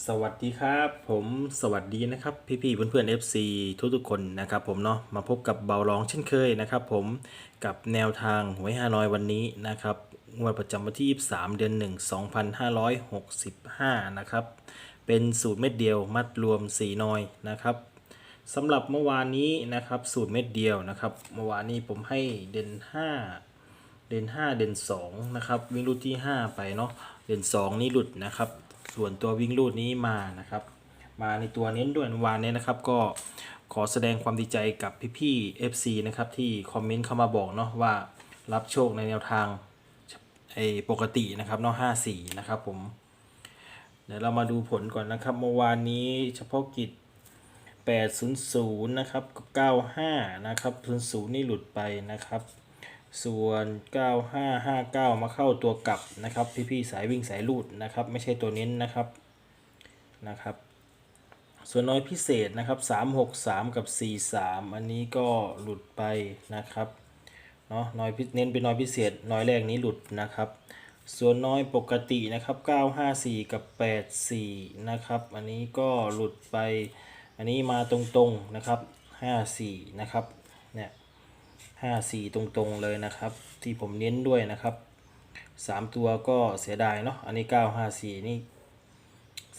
สวัสดีครับผมสวัสดีนะครับพี่ๆเพื่อนๆ FC ทุกทุกคนนะครับผมเนาะมาพบกับเบาร้องเช่นเคยนะครับผมกับแนวทางหวยฮานอยวันนี้นะครับงวดประจำวันที่ 23 เดือน 1 2565 นะครับเป็นสูตรเม็ดเดียวมัดรวม 4 นอยนะครับสำหรับเมื่อวานนี้นะครับสูตรเม็ดเดียวนะครับเมื่อวานนี้ผมให้เด่น 5 เด่น 5 เด่น2นะครับวิ่งรูดที่ 5 ไปเนาะเด่น 2 นี่หลุดนะครับ ส่วนตัววิ่งรูดนี้มานะครับ มาในตัวเน้นด้วยเมื่อวานนี้นะครับ ก็ขอแสดงความดีใจกับพี่ๆ FC นะครับที่คอมเมนต์เข้ามาบอกเนาะว่ารับโชคในแนวทางไอ้ปกตินะครับเนาะ54นะครับผม เดี๋ยวเรามาดูผลก่อนนะครับเมื่อวานนี้เฉพาะกิจ800 นะครับกับ95 นะครับ 00 นี่หลุดไปนะครับ ส่วน 9559 มาเข้าตัวกลับนะครับ พี่ๆสายวิ่งสายลูดนะครับ ไม่ใช่ตัวเน้นนะครับนะครับ ส่วนน้อยพิเศษนะครับ 363 กับ 43 อันนี้ก็หลุดไปนะครับเนาะน้อยพิเน้นเป็นน้อยพิเศษ น้อยแรกนี้หลุดนะครับ ส่วนน้อยปกตินะครับ 954 กับ 84 นะครับ อันนี้ก็หลุดไป อันนี้มาตรงๆนะครับ 54 นะครับเนี่ย ห้าสี่ตรงๆเลยนะครับ ที่ผมเน้นด้วยนะครับสามตัวก็เสียดายเนาะอันนี้เก้าห้าสี่นี่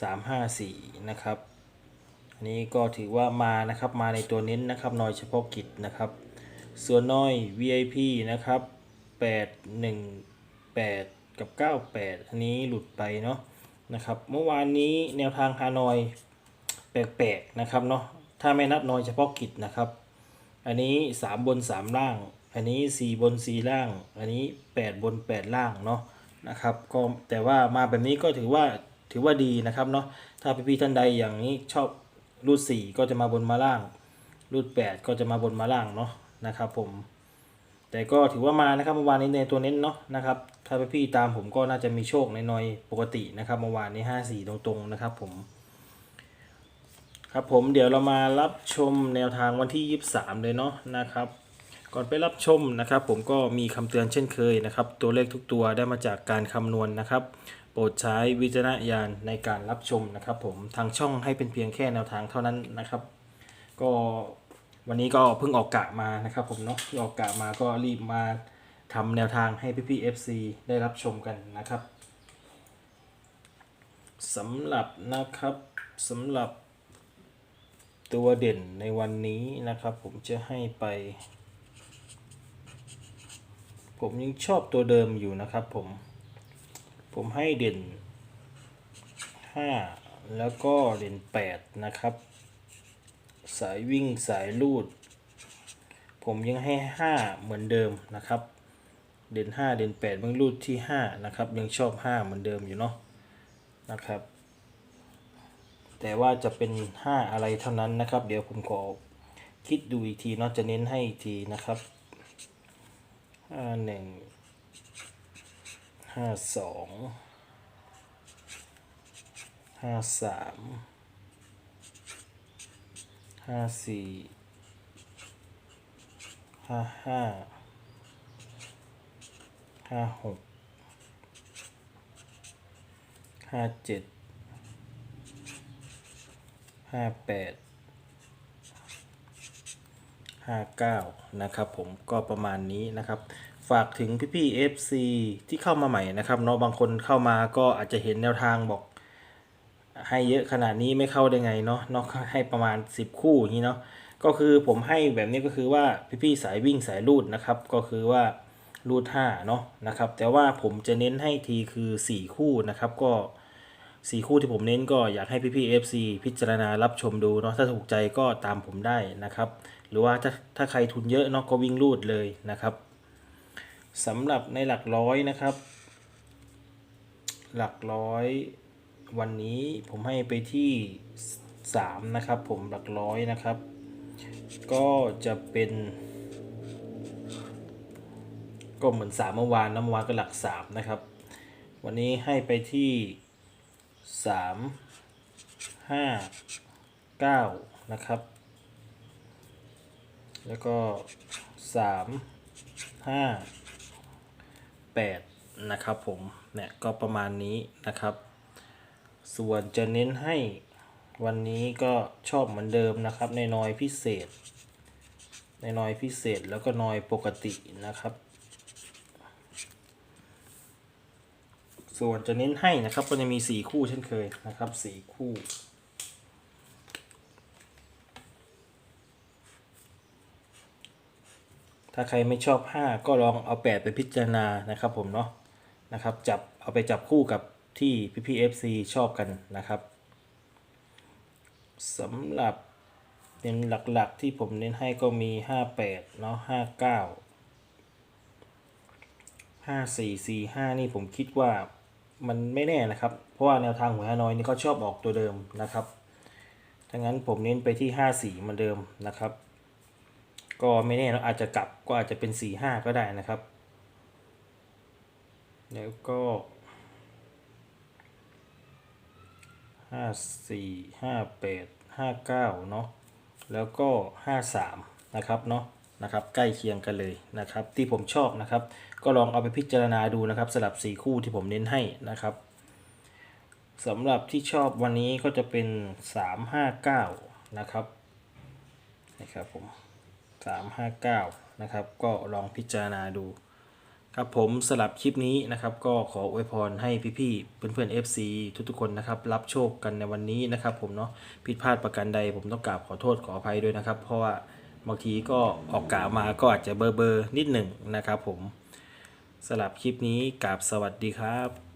สามห้าสี่นะครับ อันนี้ก็ถือว่ามานะครับมาในตัวเน้นนะครับน้อยเฉพาะกิจนะครับ ส่วนน้อย VIP นะครับแปดหนึ่งแปดกับเก้าแปดอันนี้หลุดไปเนาะนะครับเมื่อวานนี้แนวทางฮานอยแปลกๆนะครับเนาะถ้าไม่นับน้อยเฉพาะกิจนะครับ อันนี้สามบนสามล่าง อันนี้สี่บนสี่ล่าง อันนี้แปดบนแปดล่างเนาะนะครับก็แต่ว่ามาแบบนี้ก็ถือว่าถือว่าดีนะครับเนาะถ้าพี่ๆท่านใดอย่างนี้ชอบรูดสี่ก็จะมาบนมาล่าง รูดแปดก็จะมาบนมาล่างเนาะนะครับผมแต่ก็ถือว่ามานะครับเมื่อวานนี้ในตัวเน้นเนาะนะครับถ้าพี่ๆตามผมก็น่าจะมีโชคในน้อยๆปกตินะครับเมื่อวานนี้ห้าสี่ตรงๆนะครับผม ครับผมเดี๋ยวเรามารับชมแนวทางวันที่ 23 เลยเนาะนะครับ ก่อนไปรับชมนะครับ ผมก็มีคำเตือนเช่นเคยนะครับ ตัวเลขทุกตัวได้มาจากการคำนวณนะครับ โปรดใช้วิจารณญาณในการรับชมนะครับ ผมทางช่องให้เป็นเพียงแค่แนวทางเท่านั้นนะครับ ก็วันนี้ก็เพิ่งออกกะมานะครับผมเนาะเพิ่ออกกะมาก็รีบมาทำแนวทางให้พี่ๆ FC ได้รับชมกันนะครับสำหรับนะครับสำหรับ ตัวเด่นในวันนี้นะครับ ผมจะให้ไป ผมยังชอบตัวเดิมอยู่นะครับผม ผมให้เด่น 5 แล้วก็เด่น 8 นะครับ สายวิ่งสายลูด ผมยังให้ 5 เหมือนเดิมนะครับ เด่น 5 เด่น8บางลูดที่ 5 นะครับ ยังชอบ 5 เหมือนเดิมอยู่เนาะนะครับ แต่ว่าจะเป็น 5 อะไรเท่านั้นนะครับ เดี๋ยวผมขอคิดดูอีกทีเนาะจะเน้นให้อีกทีนะครับ5 1 5 2 5 3 5 4 5 5 5 6 5 7ห้า แปดห้าเก้านะครับผมก็ประมาณนี้นะครับ ฝากถึงพี่ๆ FC ที่เข้ามาใหม่นะครับเนาะบางคนเข้ามาก็อาจจะเห็นแนวทางบอก ให้เยอะขนาดนี้ไม่เข้าได้ไงเนาะเนาะให้ประมาณ 10 คู่อย่างนี้เนาะก็คือผมให้แบบนี้ก็คือว่าพี่ๆสายวิ่งสายรูดนะครับ ก็คือว่ารูด5เนาะนะครับ แต่ว่าผมจะเน้นให้ทีคือ 4 คู่นะครับ ก็ สี่คู่ที่ผมเน้นก็อยากให้พี่ๆ FC พิจารณารับชมดูเนาะถ้าถูกใจก็ตามผมได้นะครับ หรือว่าถ้าถ้าใครทุนเยอะเนาะก็วิ่งรูดเลยนะครับสำหรับในหลักร้อยนะครับ หลักร้อย วันนี้ผมให้ไปที่ 3 นะครับ ผมหลักร้อยนะครับ ก็จะเป็น ก็เหมือนสามเมื่อวานนะเมื่อวานก็หลักสามนะครับ วันนี้ให้ไปที่ สามห้าเก้านะครับ แล้วก็สามห้าแปดนะครับผม เนี่ยก็ประมาณนี้นะครับ ส่วนจะเน้นให้วันนี้ก็ชอบเหมือนเดิมนะครับ ในนอยพิเศษ ในนอยพิเศษแล้วก็นอยปกตินะครับ ส่วนจะเน้นให้นะครับก็จะมี 4 คู่เช่นเคยนะครับ 4 คู่ ถ้าใครไม่ชอบ 5 ก็ลองเอา 8 ไปพิจารณานะครับผมเนาะนะครับจับเอาไปจับคู่กับที่พี่พีเอฟซีชอบกันนะครับสำหรับเน้นหลักๆที่ผมเน้นให้ก็มี 58 เนาะ 59 54 45 นี่ผมคิดว่า มันไม่แน่นะครับ เพราะว่าแนวทางหัวฮานอยนี่เขาชอบออกตัวเดิมนะครับดังนั้นผมเน้นไปที่ 54เหมือนเดิมนะครับ ก็ไม่แน่เราอาจจะกลับก็อาจจะเป็น 4 5 ก็ได้นะครับ แล้วก็ห้าสี่ห้าแปดห้าเก้าเนาะแล้วก็ห้าสามนะครับเนาะ นะครับใกล้เคียงกันเลยนะครับที่ผมชอบนะครับ ก็ลองเอาไปพิจารณาดูนะครับสลับสี่คู่ที่ผมเน้นให้นะครับสำหรับที่ชอบวันนี้ก็จะเป็นสามห้าเก้านะครับนะครับผมสามห้าเก้านะครับก็ลองพิจารณาดูครับผมสลับคลิปนี้นะครับก็ขออวยพรให้พี่ๆเพื่อนๆ FC ทุกๆคนนะครับรับโชคกันในวันนี้นะครับผมเนาะผิดพลาดประการใดผมต้องกราบขอโทษขออภัยด้วยนะครับ เพราะว่า บางทีก็ออกกามาก็อาจจะเบอร์เบอร์นิดหนึ่งนะครับผมสลับคลิปนี้กราบสวัสดีครับ